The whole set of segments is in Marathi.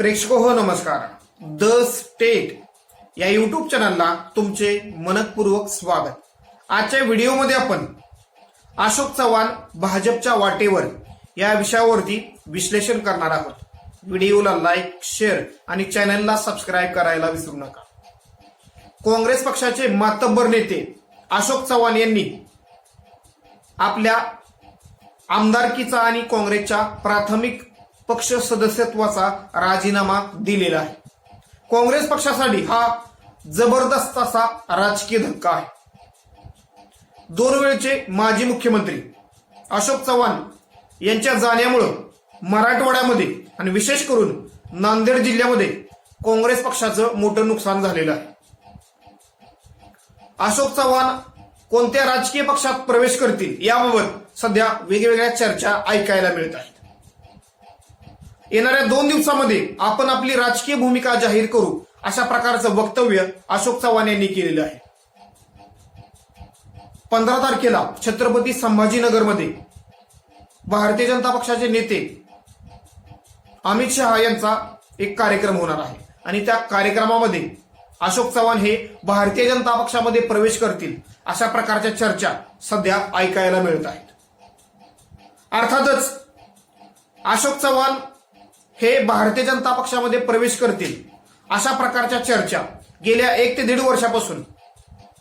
प्रेक्षको हो नमस्कार. द स्टेट या युट्यूब चॅनलला तुमचे मनपूर्वक स्वागत. आजच्या व्हिडिओमध्ये आपण अशोक चव्हाण भाजपच्या वाटेवर या विषयावरती विश्लेषण करणार आहोत. व्हिडिओला लाईक शेअर आणि चॅनलला सबस्क्राईब करायला विसरू नका. काँग्रेस पक्षाचे मातब्बर नेते अशोक चव्हाण यांनी आपल्या आमदारकीचा आणि काँग्रेसच्या प्राथमिक पक्ष सदस्यत्वाचा राजीनामा दिलेला आहे. काँग्रेस पक्षासाठी हा जबरदस्त असा राजकीय धक्का आहे. दोन वेळचे माजी मुख्यमंत्री अशोक चव्हाण यांच्या जाण्यामुळं मराठवाड्यामध्ये आणि विशेष करून नांदेड जिल्ह्यामध्ये काँग्रेस पक्षाचं मोठं नुकसान झालेलं आहे. अशोक चव्हाण कोणत्या राजकीय पक्षात प्रवेश करतील याबाबत सध्या वेगवेगळ्या चर्चा ऐकायला मिळत आहेत. येणाऱ्या दोन दिवसामध्ये आपण आपली राजकीय भूमिका जाहीर करू अशा प्रकारचं वक्तव्य अशोक चव्हाण यांनी केलेलं आहे. पंधरा तारखेला छत्रपती संभाजीनगरमध्ये भारतीय जनता पक्षाचे नेते अमित शहा यांचा एक कार्यक्रम होणार आहे. आणि त्या कार्यक्रमामध्ये अशोक चव्हाण हे भारतीय जनता पक्षामध्ये प्रवेश करतील अशा प्रकारच्या चर्चा सध्या ऐकायला मिळत आहेत. अर्थातच अशोक चव्हाण हे भारतीय जनता पक्षामध्ये प्रवेश करतील अशा प्रकारच्या चर्चा गेल्या एक ते दीड वर्षापासून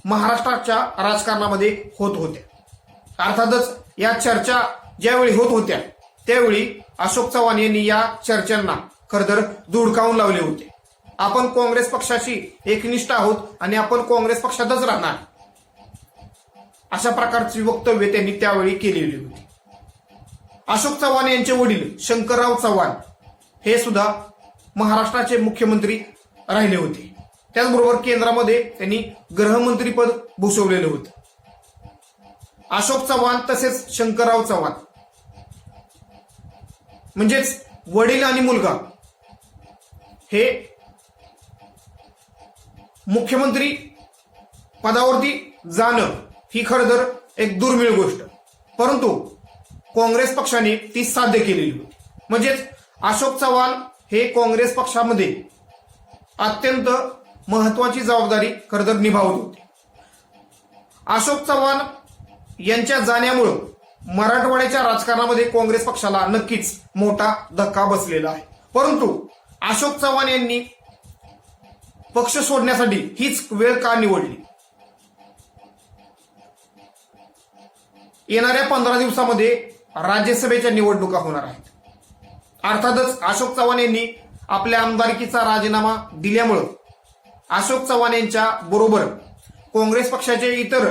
महाराष्ट्राच्या राजकारणामध्ये होत होत्या. अर्थातच या चर्चा ज्यावेळी होत होत्या त्यावेळी अशोक चव्हाण यांनी या चर्चांना खरतर धुडकावून लावले होते. आपण काँग्रेस पक्षाशी एकनिष्ठ आहोत आणि आपण काँग्रेस पक्षातच राहणार. अशा प्रकारची वक्तव्य त्यांनी त्यावेळी केलेली होती. अशोक चव्हाण यांचे वडील शंकरराव चव्हाण हे सुद्धा महाराष्ट्राचे मुख्यमंत्री राहिले होते. त्याचबरोबर केंद्रामध्ये त्यांनी गृहमंत्रीपद भूषवलेलं होतं. अशोक चव्हाण तसेच शंकरराव चव्हाण. म्हणजेच वडील आणि मुलगा. हे मुख्यमंत्री पदावरती जाणं ही खरं तर एक दुर्मिळ गोष्ट. परंतु काँग्रेस पक्षाने ती साध्य केलेली होती. म्हणजेच अशोक चव्हाण हे काँग्रेस पक्षामध्ये अत्यंत महत्वाची जबाबदारी खरंतर निभावत अशोक चव्हाण यांच्या जाण्यामुळं मराठवाड्याच्या राजकारणामध्ये काँग्रेस पक्षाला नक्कीच मोठा धक्का बसलेला आहे. परंतु अशोक चव्हाण यांनी पक्ष सोडण्यासाठी हीच वेळ का निवडली? येणाऱ्या पंधरा दिवसामध्ये राज्यसभेच्या निवडणुका होणार आहेत. अर्थातच अशोक चव्हाण यांनी आपल्या आमदारकीचा राजीनामा दिल्यामुळं अशोक चव्हाण यांच्या बरोबर काँग्रेस पक्षाचे इतर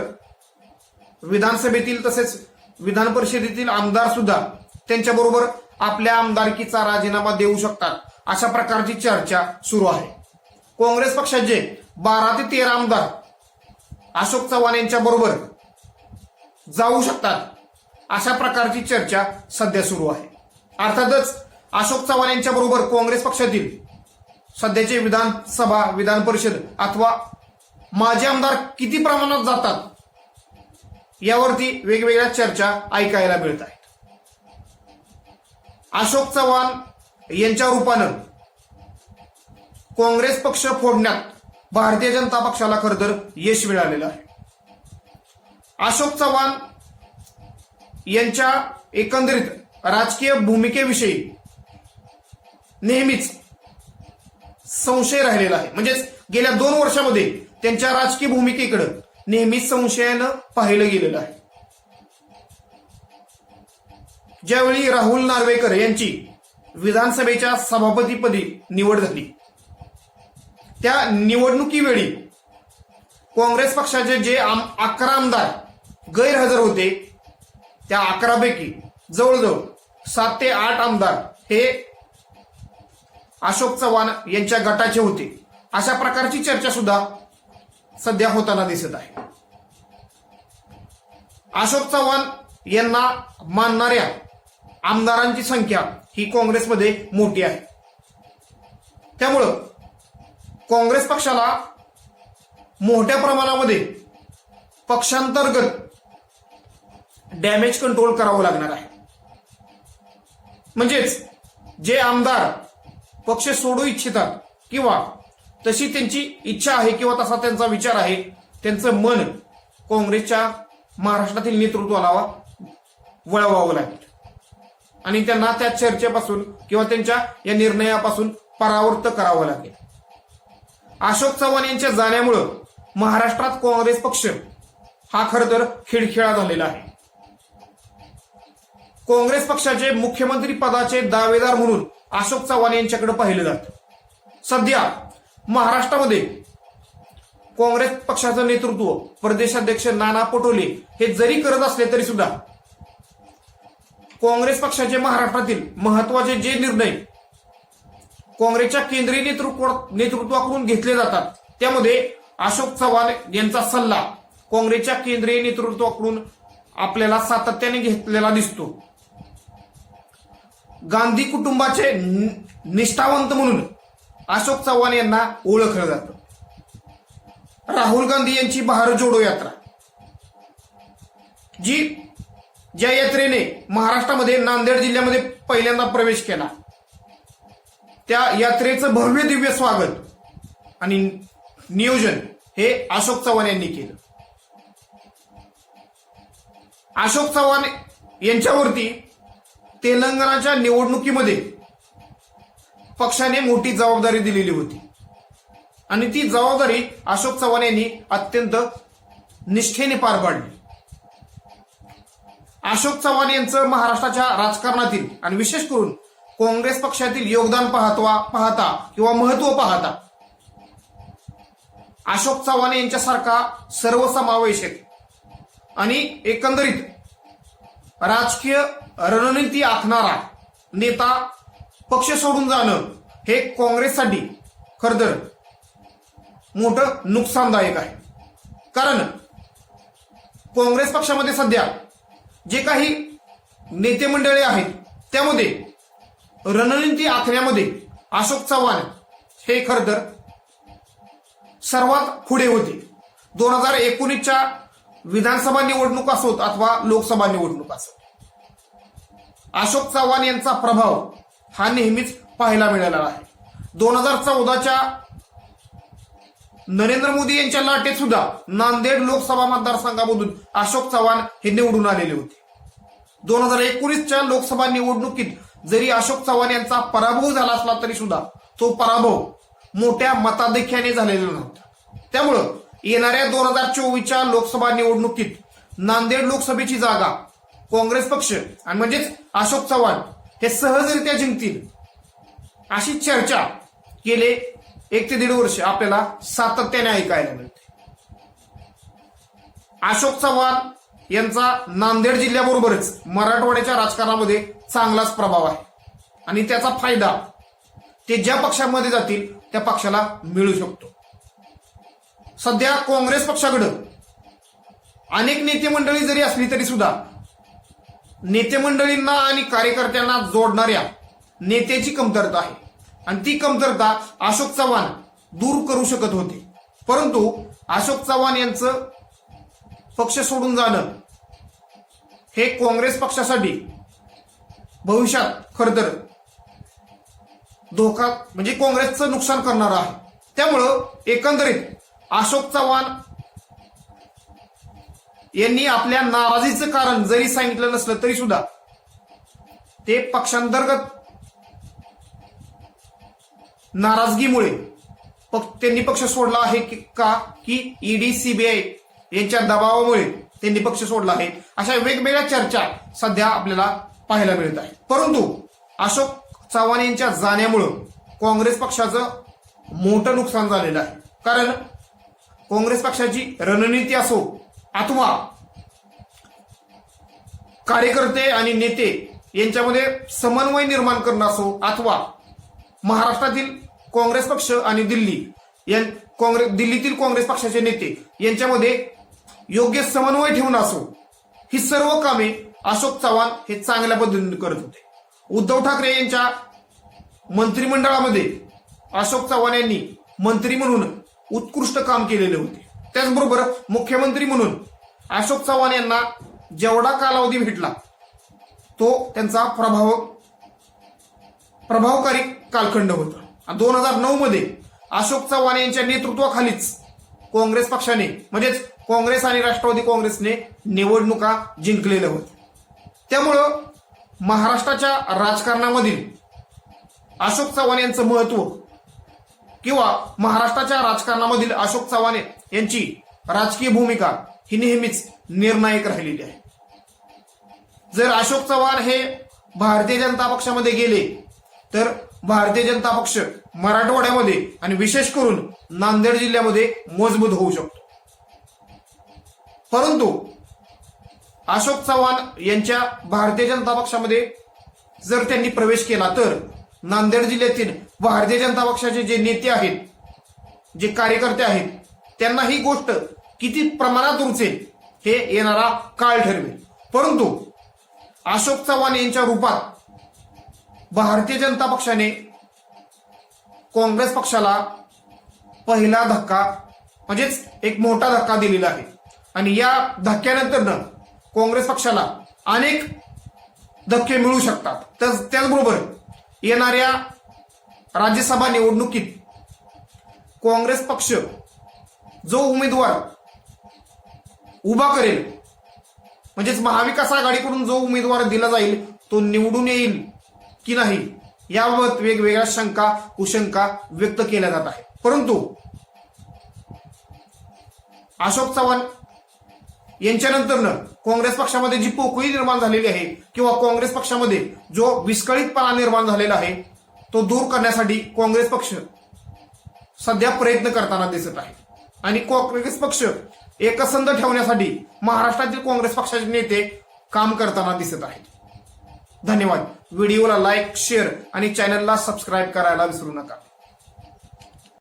विधानसभेतील तसेच विधान परिषदेतील आमदार सुद्धा त्यांच्याबरोबर आपल्या आमदारकीचा राजीनामा देऊ शकतात अशा प्रकारची चर्चा सुरू आहे. काँग्रेस पक्षाचे बारा ते तेरा आमदार अशोक चव्हाण यांच्या बरोबर जाऊ शकतात अशा प्रकारची चर्चा सध्या सुरू आहे. अर्थातच अशोक चव्हाण यांच्या बरोबर काँग्रेस पक्षातील सध्याचे विधानसभा विधान परिषद अथवा माजी आमदार किती प्रमाणात जातात यावरती वेगवेगळ्या चर्चा ऐकायला मिळत आहेत. अशोक चव्हाण यांच्या रूपानं काँग्रेस पक्ष फोडण्यात भारतीय जनता पक्षाला खरं तर यश मिळालेलं आहे. अशोक चव्हाण यांच्या एकंदरीत राजकीय भूमिकेविषयी नेहमीच संशय राहिलेला आहे. म्हणजेच गेल्या दोन वर्षामध्ये त्यांच्या राजकीय भूमिकेकडं नेहमीच संशयानं पाहिलं गेलेलं आहे. ज्यावेळी राहुल नार्वेकर यांची विधानसभेच्या सभापतीपदी निवड झाली त्या निवडणुकीवेळी काँग्रेस पक्षाचे जे आम अकरा आमदार गैरहजर होते त्या अकरापैकी जवळजवळ सात ते आठ आमदार हे अशोक चव्हाण यांच्या गटाचे होते. अशा प्रकारची चर्चा सुद्धा सध्या होताना दिसत आहे. अशोक चव्हाण यांना मानणाऱ्या आमदारांची संख्या ही काँग्रेसमध्ये मोठी आहे. त्यामुळं काँग्रेस पक्षाला मोठ्या प्रमाणामध्ये पक्षांतर्गत डॅमेज कंट्रोल करावं लागणार आहे. म्हणजेच जे आमदार पक्ष सोडू इच्छितात किंवा तशी त्यांची इच्छा आहे किंवा तसा त्यांचा विचार आहे त्यांचं मन काँग्रेसच्या महाराष्ट्रातील नेतृत्वाला वळवावं लागेल. आणि त्यांना त्या चर्चेपासून किंवा त्यांच्या या निर्णयापासून परावृत्त करावं लागेल. अशोक चव्हाण यांच्या जाण्यामुळं महाराष्ट्रात काँग्रेस पक्ष हा खर तर खिळखिळा झालेला आहे. काँग्रेस पक्षाचे मुख्यमंत्री पदाचे दावेदार म्हणून अशोक चव्हाण यांच्याकडे पाहिलं जातं. सध्या महाराष्ट्रामध्ये काँग्रेस पक्षाचं नेतृत्व प्रदेशाध्यक्ष नाना पटोले हे जरी करत असले तरी सुद्धा काँग्रेस पक्षाचे महाराष्ट्रातील महत्त्वाचे जे निर्णय काँग्रेसच्या केंद्रीय नेतृत्व नेतृत्वाकडून घेतले जातात त्यामध्ये अशोक चव्हाण यांचा सल्ला काँग्रेसच्या केंद्रीय नेतृत्वाकडून आपल्याला सातत्याने घेतलेला दिसतो. गांधी कुटुंबाचे नि- निष्ठावंत म्हणून अशोक चव्हाण यांना ओळखलं जातं. राहुल गांधी यांची भारत जोडो यात्रा. जी ज्या यात्रेने महाराष्ट्रामध्ये नांदेड जिल्ह्यामध्ये पहिल्यांदा प्रवेश केला. त्या यात्रेचं भव्य दिव्य स्वागत आणि नियोजन हे अशोक चव्हाण यांनी केलं. अशोक चव्हाण यांच्यावरती तेलंगणाच्या निवडणुकीमध्ये पक्षाने मोठी जबाबदारी दिलेली होती. आणि ती जबाबदारी अशोक चव्हाण यांनी अत्यंत निष्ठेने पार पाडली. अशोक चव्हाण यांचं महाराष्ट्राच्या राजकारणातील आणि विशेष करून काँग्रेस पक्षातील योगदान पाहतवा पाहता किंवा महत्त्व पाहता अशोक चव्हाण यांच्यासारखा सर्वसमावेशक आणि एकंदरीत राजकीय रणनीती आखणारा नेता पक्ष सोडून जाणं हे काँग्रेससाठी खरं तर मोठं नुकसानदायक आहे. कारण काँग्रेस पक्षामध्ये सध्या जे काही नेते मंडळे आहेत त्यामध्ये रणनीती आखण्यामध्ये अशोक चव्हाण हे खरं तर सर्वात पुढे होते. दोन हजार एकोणीसच्या विधानसभा निवडणूक असोत अथवा लोकसभा निवडणूक असोत. अशोक चव्हाण यांचा प्रभाव हा नेहमीच पाहायला मिळाला आहे. दोन हजार चौदाच्या नरेंद्र मोदी यांच्या लाटेत सुद्धा नांदेड लोकसभा मतदारसंघामधून अशोक चव्हाण हे निवडून आलेले होते. दोन हजार एकोणीसच्या लोकसभा निवडणुकीत जरी अशोक चव्हाण यांचा पराभव झाला असला तरी सुद्धा तो पराभव मोठ्या मताधिक्याने झालेला नव्हता. त्यामुळं येणाऱ्या दोन हजार चोवीसच्या लोकसभा निवडणुकीत नांदेड लोकसभेची जागा काँग्रेस पक्ष आणि म्हणजेच अशोक चव्हाण हे सहजरित्या जिंकतील अशी चर्चा गेले एक ते दीड वर्ष आपल्याला सातत्याने ऐकायला मिळते. अशोक चव्हाण यांचा नांदेड जिल्ह्याबरोबरच मराठवाड्याच्या राजकारणामध्ये चांगलाच प्रभाव आहे. आणि त्याचा फायदा ते ज्या पक्षामध्ये जातील त्या पक्षाला मिळू शकतो. सध्या काँग्रेस पक्षाकडं अनेक नेते मंडळी जरी असली तरी सुद्धा नेतेमंडळींना आणि कार्यकर्त्यांना जोडणाऱ्या नेत्याची कमतरता आहे. आणि ती कमतरता अशोक चव्हाण दूर करू शकत होते. परंतु अशोक चव्हाण यांचं पक्ष सोडून जाणं हे काँग्रेस पक्षासाठी भविष्यात खरंतर धोका म्हणजे काँग्रेसचं नुकसान करणार आहे. त्यामुळं एकंदरीत अशोक चव्हाण यांनी आपल्या नाराजीचं कारण जरी सांगितलं नसलं तरी सुद्धा ते पक्षांतर्गत नाराजगीमुळे त्यांनी पक्ष सोडला आहे की का? की ईडी सीबीआय यांच्या दबावामुळे त्यांनी पक्ष सोडला आहे. अशा वेगवेगळ्या चर्चा सध्या आपल्याला पाहायला मिळत आहे परंतु अशोक चव्हाण यांच्या जाण्यामुळं काँग्रेस पक्षाचं मोठं नुकसान झालेलं आहे. कारण काँग्रेस पक्षाची रणनीती असो अथवा कार्यकर्ते आणि नेते यांच्यामध्ये समन्वय निर्माण करणं असो अथवा महाराष्ट्रातील काँग्रेस पक्ष आणि दिल्ली काँग्रेस दिल्लीतील काँग्रेस पक्षाचे नेते यांच्यामध्ये योग्य समन्वय ठेवून असो ही सर्व कामे अशोक चव्हाण हे चांगल्या पद्धतीने करत होते. उद्धव ठाकरे यांच्या मंत्रिमंडळामध्ये अशोक चव्हाण यांनी मंत्री म्हणून उत्कृष्ट काम केलेले होते. त्याचबरोबर मुख्यमंत्री म्हणून अशोक चव्हाण यांना जेवढा कालावधी भेटला तो त्यांचा प्रभाव प्रभावकारी कालखंड होता. दोन हजार नऊ मध्ये अशोक चव्हाण यांच्या नेतृत्वाखालीच काँग्रेस पक्षाने म्हणजेच काँग्रेस आणि राष्ट्रवादी काँग्रेसने निवडणुका जिंकलेल्या होत्या. त्यामुळं महाराष्ट्राच्या राजकारणामधील अशोक चव्हाण यांचं महत्त्व किंवा महाराष्ट्राच्या राजकारणामधील अशोक चव्हाण यांची राजकीय भूमिका ही नेहमीच निर्णायक राहिलेली आहे. जर अशोक चव्हाण हे भारतीय जनता पक्षामध्ये गेले तर भारतीय जनता पक्ष मराठवाड्यामध्ये आणि विशेष करून नांदेड जिल्ह्यामध्ये मजबूत होऊ शकतो. परंतु अशोक चव्हाण यांच्या भारतीय जनता पक्षामध्ये जर त्यांनी प्रवेश केला तर नांदेड जिल्ह्यातील भारतीय जनता पक्षाचे जे नेते आहेत जे कार्यकर्ते आहेत त्यांना ही गोष्ट किती प्रमाणात रुचेल हे येणारा काळ ठरवेल. परंतु अशोक चव्हाण यांच्या रूपात भारतीय जनता पक्षाने काँग्रेस पक्षाला पहिला धक्का म्हणजेच एक मोठा धक्का दिलेला आहे. आणि या धक्क्यानंतरनं काँग्रेस पक्षाला अनेक धक्के मिळू शकतात. तर त्याचबरोबर येणाऱ्या राज्यसभा निवडणुकीत काँग्रेस पक्ष जो उमेदवार उभा करेल म्हणजेच महाविकास आघाडीकडून जो उमेदवार दिला जाईल तो निवडून येईल की नाही याबाबत वेगवेगळ्या शंका कुशंका व्यक्त केल्या जात आहेत. परंतु अशोक चव्हाण यांच्यानंतरनं काँग्रेस पक्षामध्ये जी पोकळी निर्माण झालेली आहे किंवा काँग्रेस पक्षामध्ये जो विस्कळीतपणा निर्माण झालेला आहे तो दूर करण्यासाठी काँग्रेस पक्ष सध्या प्रयत्न करताना दिसत आहे. आणि काँग्रेस पक्ष एकसंध ठेवण्यासाठी महाराष्ट्रातील काँग्रेस पक्षाचे नेते काम करताना दिसत आहेत. धन्यवाद. व्हिडिओला लाईक शेअर आणि चॅनलला सबस्क्राईब करायला विसरू नका.